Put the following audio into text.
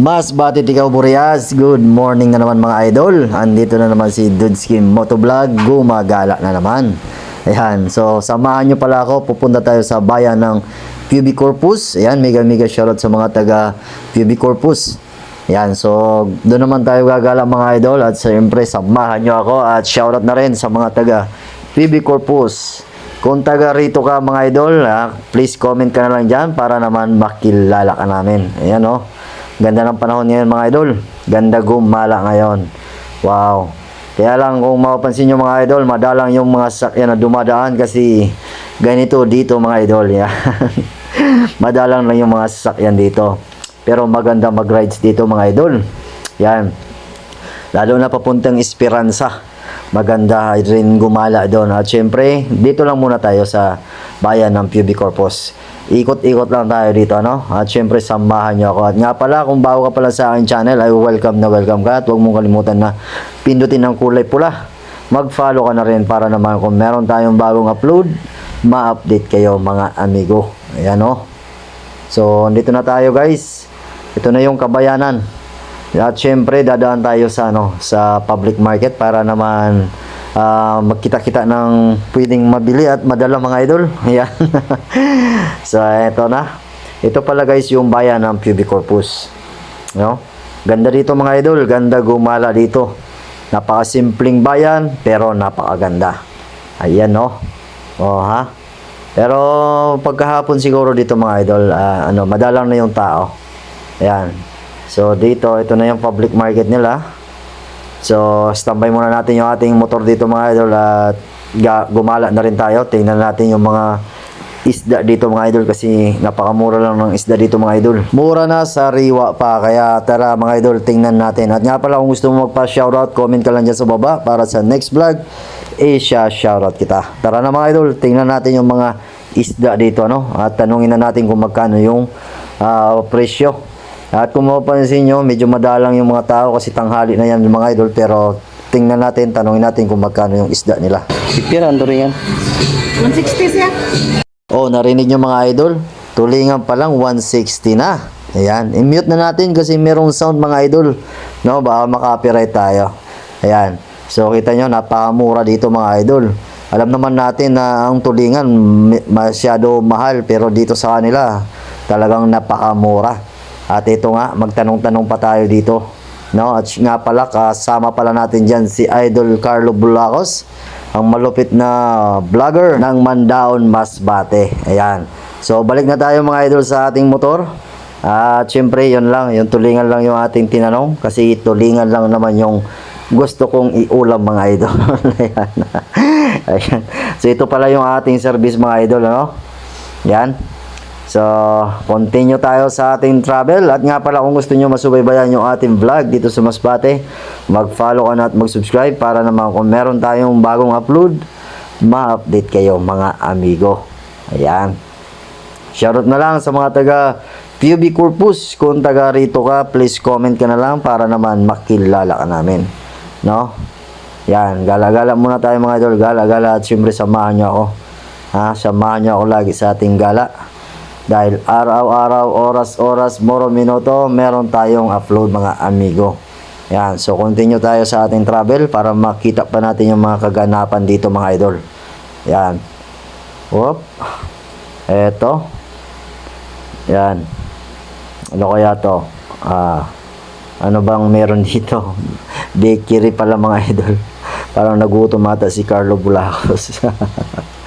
Mas batid ikaw Boreas, good morning na naman mga idol. Andito na naman si Dudski Motovlog, gumagala na naman. Ayan, so samahan nyo pala ako, pupunta tayo sa bayan ng Pubic Corpus. Ayan, mega mega shoutout sa mga taga Pubic Corpus. Ayan, so doon naman tayo gagala mga idol at siyempre samahan nyo ako at shoutout na rin sa mga taga Pubic Corpus. Kung taga rito ka mga idol, ha, please comment ka na lang dyan para naman makilala ka namin. Ayan oh. Ganda ng panahon ngayon mga idol. Ganda gumala ngayon. Wow. Kaya lang kung mapapansin nyo mga idol, madalang yung mga sakyan na dumadaan kasi ganito dito mga idol. Yan. madalang lang yung mga sasakyan dito. Pero maganda mag-rides dito mga idol. Yan. Lalo na papuntang Esperanza. Maganda rin gumala doon. At syempre, dito lang muna tayo sa bayan ng Pubic Corpus. Ikot-ikot lang tayo dito, ano? At syempre, samahan nyo ako. At nga pala, kung bago ka pala sa aking channel, ay welcome na welcome ka. At huwag mong kalimutan na pindutin ang kulay pula. Mag-follow ka na rin para naman kung meron tayong bagong upload, ma-update kayo mga amigo. Ayan, oh. So, dito na tayo guys. Ito na yung kabayanan. At syempre, dadaan tayo sa ano, sa public market para naman ah, magkita-kita ng pwedeng mabili at madala mga idol. Ayan. so, eto na. Ito pala guys yung bayan ng Pubic Corpus. No? Ganda dito mga idol, ganda gumala dito. Napakasimpleng bayan pero napakaganda. Ayan no. Oh ha. Pero pagkahapon siguro dito mga idol, ah, ano, madalang na yung tao. Ayan. So dito, ito na yung public market nila. So standby muna natin yung ating motor dito mga idol at gumala na rin tayo. Tingnan natin yung mga isda dito mga idol kasi napakamura lang ng isda dito mga idol. Mura na sa riwa pa kaya tara mga idol tingnan natin. At nga pala kung gusto mo magpa-shoutout, comment ka lang dyan sa baba para sa next vlog eh siya shoutout kita. Tara na mga idol, tingnan natin yung mga isda dito ano at tanungin na natin kung magkano yung ah, presyo. At kung mapapansin nyo, medyo madalang yung mga tao kasi tanghali na yan yung mga idol pero tingnan natin, tanungin natin kung magkano yung isda nila. Pipira, ando rin yan. 160 siya. Oh, narinig nyo mga idol? Tulingan pa lang 160 na. Ayan, i-mute na natin kasi merong sound mga idol. No, baka makapiright tayo. Ayan. So kita nyo, napakamura dito mga idol. Alam naman natin na ang tulingan masyado mahal pero dito sa kanila talagang napakamura. At ito nga, magtanong-tanong pa tayo dito. No, at nga pala kasama pala natin diyan si Idol Carlo Bulacos, ang malupit na vlogger ng Mandaon Masbate. Ayan. So balik na tayo mga idol sa ating motor. At syempre, yun lang, yung tulingan lang yung ating tinanong kasi tulingan lang naman yung gusto kong iulam mga idol. Ayan. Ayan. So ito pala yung ating service mga idol, ano? Yan. So, continue tayo sa ating travel. At nga pala kung gusto nyo masubaybayan yung ating vlog dito sa Masbate, mag-follow ka na at mag-subscribe para naman kung meron tayong bagong upload, ma-update kayo mga amigo. Ayan. Shoutout na lang sa mga taga PUB Corpus. Kung taga rito ka, please comment ka na lang para naman makilala ka namin. No? Yan, gala-gala muna tayo mga idol. Gala-gala at syempre samahan nyo ako. Ha, samahan nyo ako lagi sa ating gala. Dahil araw-araw, oras-oras, moro minuto, meron tayong upload mga amigo. Yan, so continue tayo sa ating travel para makita pa natin yung mga kaganapan dito mga idol. Yan. Whoop. Eto. Yan. Ano kaya to? Ah, ano bang meron dito? Bakery pala mga idol. Parang nagutom ata si Carlo Bulacos.